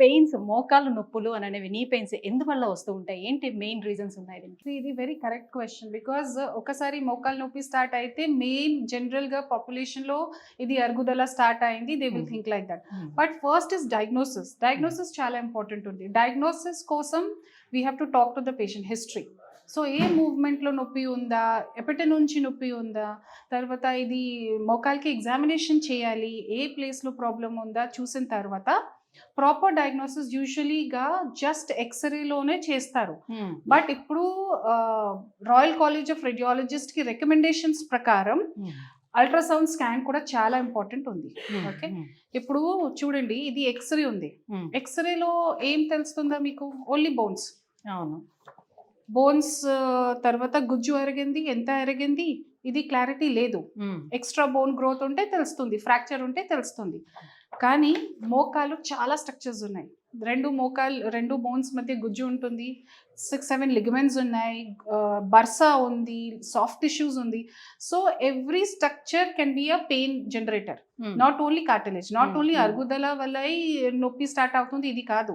Pains మోకాలు నొప్పులు అని అనేవి నీ పెయిన్స్ ఎందువల్ల వస్తూ ఉంటాయి? ఏంటి మెయిన్ రీజన్స్ ఉన్నాయి దీనికి? ఇది వెరీ కరెక్ట్ క్వశ్చన్ బికాజ్ ఒకసారి మోకాలు నొప్పి స్టార్ట్ అయితే మెయిన్ జనరల్గా పాపులేషన్లో ఇది అరుగుదల స్టార్ట్ అయింది. They will. Think like that but first is diagnosis diagnosis చాలా ఇంపార్టెంట్ ఉంది. డయాగ్నోసిస్ కోసం we have to talk to the patient history so ఏ మూవ్మెంట్లో నొప్పి ఉందా? ఎప్పటి నుంచి నొప్పి ఉందా? తర్వాత ఇది మోకాల్కి ఎగ్జామినేషన్ చేయాలి. ఏ ప్లేస్లో ప్రాబ్లం ఉందా? చూసిన తర్వాత ప్రాపర్ డయాగ్నోసిస్ యూజువలీగా జస్ట్ ఎక్స్రేలోనే చేస్తారు. బట్ ఇప్పుడు రాయల్ కాలేజ్ ఆఫ్ రేడియాలజిస్ట్కి రికమెండేషన్స్ ప్రకారం అల్ట్రాసౌండ్ స్కాన్ కూడా చాలా ఇంపార్టెంట్ ఉంది. Okay. ఇప్పుడు చూడండి ఇది ఎక్స్రే ఉంది. ఎక్స్రేలో ఏం తెలుస్తుందా మీకు? Only bones. అవును. బోన్స్ తర్వాత గుజ్జు ఎరిగింది ఎంత ఎరిగింది ఇది క్లారిటీ లేదు. ఎక్స్ట్రా బోన్ గ్రోత్ ఉంటే తెలుస్తుంది ఫ్రాక్చర్ ఉంటే తెలుస్తుంది. కానీ మోకాలు చాలా స్ట్రక్చర్స్ ఉన్నాయి. రెండు మోకాలు రెండు బోన్స్ మధ్య గుజ్జు ఉంటుంది సిక్స్ సెవెన్ లిగమెంట్స్ ఉన్నాయి బర్సా ఉంది సాఫ్ట్ టిష్యూస్ ఉంది. So every structure can be a pain generator. Not only cartilage not only. అరుగుదల వల్ల ఈ నొప్పి స్టార్ట్ అవుతుంది ఇది కాదు.